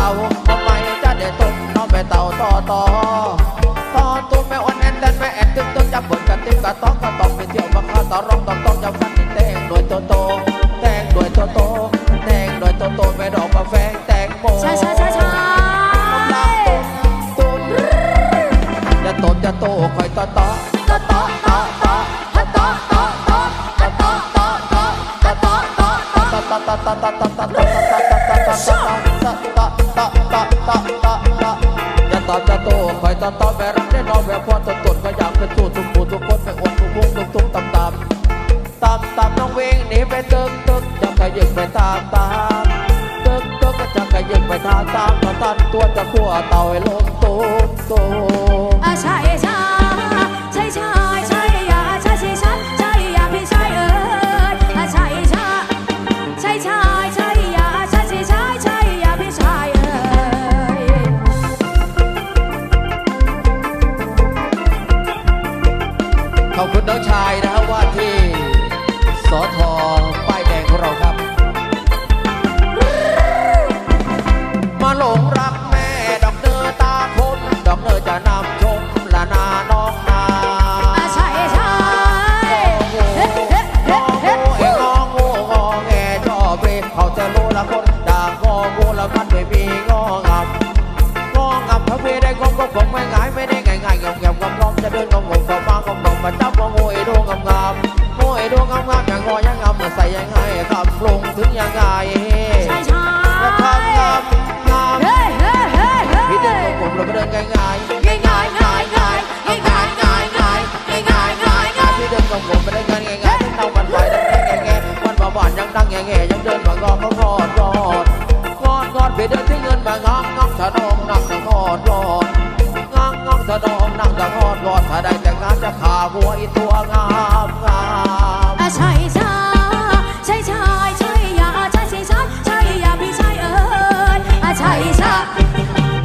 าทำไมจะได้ตุ้มน้องแม่เต่าต่อต่อตอนตุ้มแม่อ่อนแอนแดนแม่แอนตึ้งตึ้งจับบนกันติ้งกะต้องกระต้องไปเที่ยวมาข้าต่อร้องต้องต้องจับฟันนี่เตงหน่วยโตโต รักได้นอนแบบพอตนตดก็อยากเป็นตู้ทุกผู้ทุกคนไปอดทุกวงทุกทุกต่ำต่ำต่ำต่ำน้องเวงหนีไปตึกตึกจะขยึกไปตามตามตึกตึกก็จะขยึกไปทางตามมาตันตัวจะขั้วเต่าให้ลงตัว ขอบคุณน้องชายนะฮะว่าที่สอทอ องงองถนองนั่งจะทอดรอดงังงังถนองนั่งจะทอดรอดถ้าได้แต่งงานจะขาหัวอีตัวงามงามใช่ใช่ใช่ใช่ใช่ยาใช่ใช่ใช่ใช่ยาพี่ใช่เอ้ยอาใช่ใช่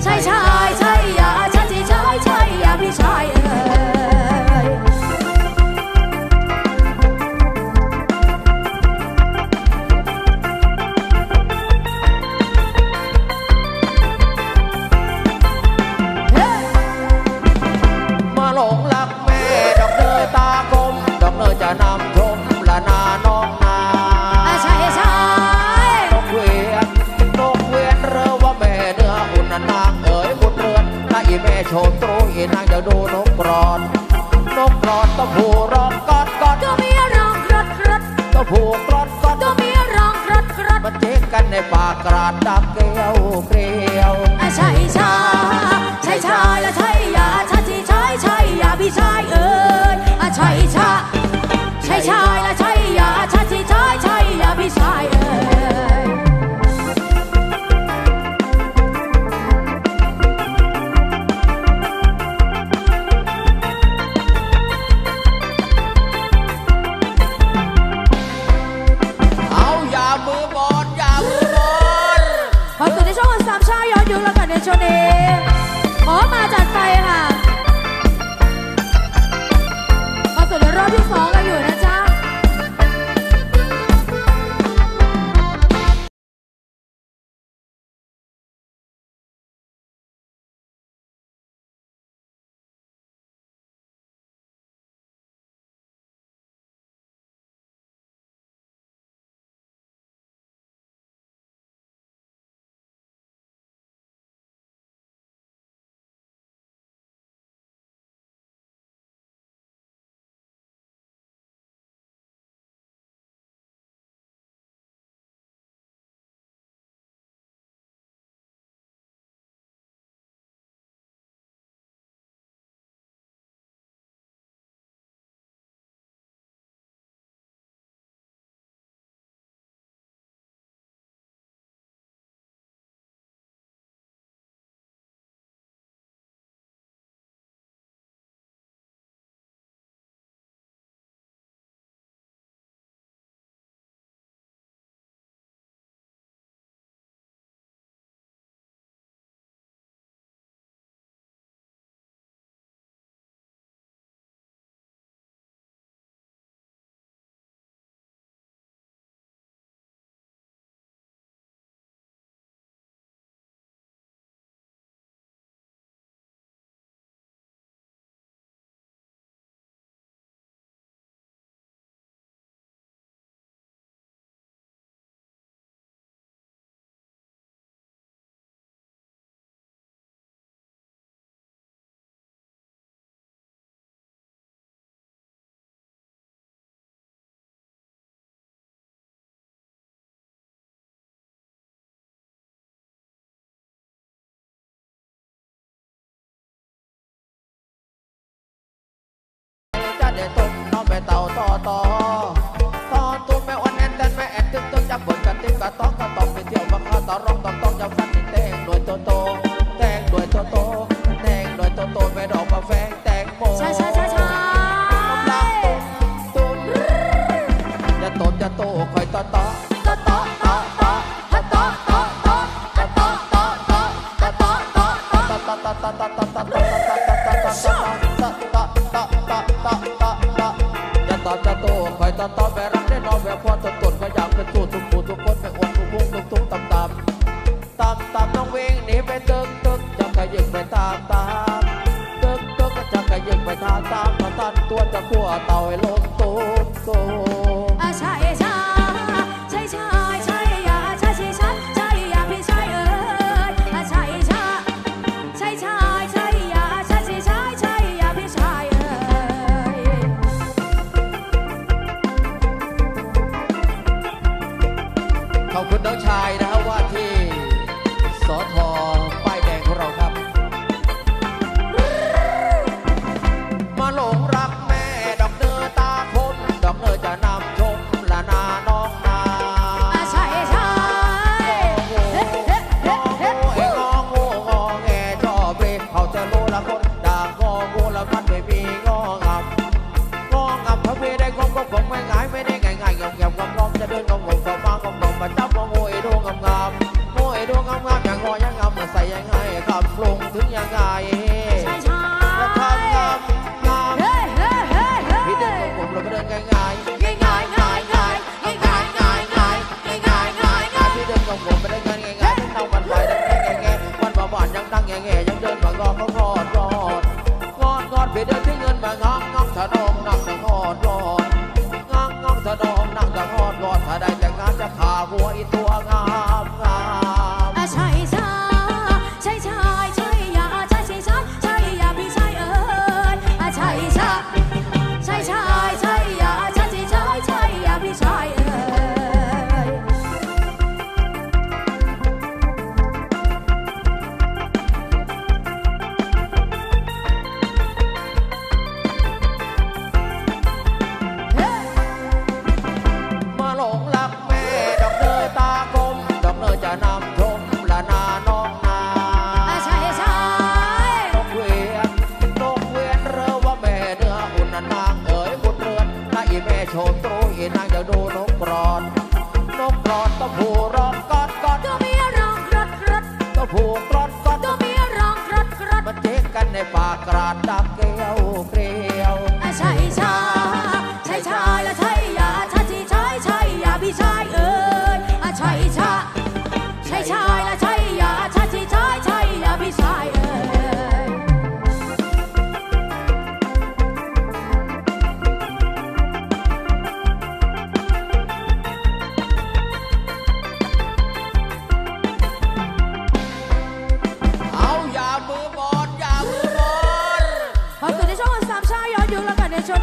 ใช่ใช่ใช่ยาใช่ใช่ใช่ใช่ยาพี่ใช่ ผูกรอนกอดตัวเมียร้องครดครดมาเจ๊กกันในปากกราดดักเกลียวเกลียวอาใช่ใช่ใช่ใช่และใช่ยาใช่ใช่ใช่ใช่ยาพี่ใช่เอ้ยอาใช่ใช่ใม่เต่าต่อต่อตอนตุ้มแม่อ่อนแอนแตนแม่แอนตึ้งตึ้งจับบนกันติ้งกระต้องกระต้องไปเที่ยวมาข้าต่อร้องต้องต้องจับฟันที่แตงหน่วยโตโตแตงหน่วยโตโต จะขัวเต่าลมตูมตู ทะนองนั่งจะทอดรอดงังงังทะนองนั่งจะทอดรอดถ้าได้จะงานจะขาหัวอีตัวงา อีนางเดี๋ยวดูนกกรอนนกกรอนต้อผูร้องกอดกอดตัวมีร้องกรดกรดต้อผูกรอนกอดตัวมีร้องกรดกรดมาเจ๊กันในป่ากระดาเกลียว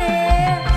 poder.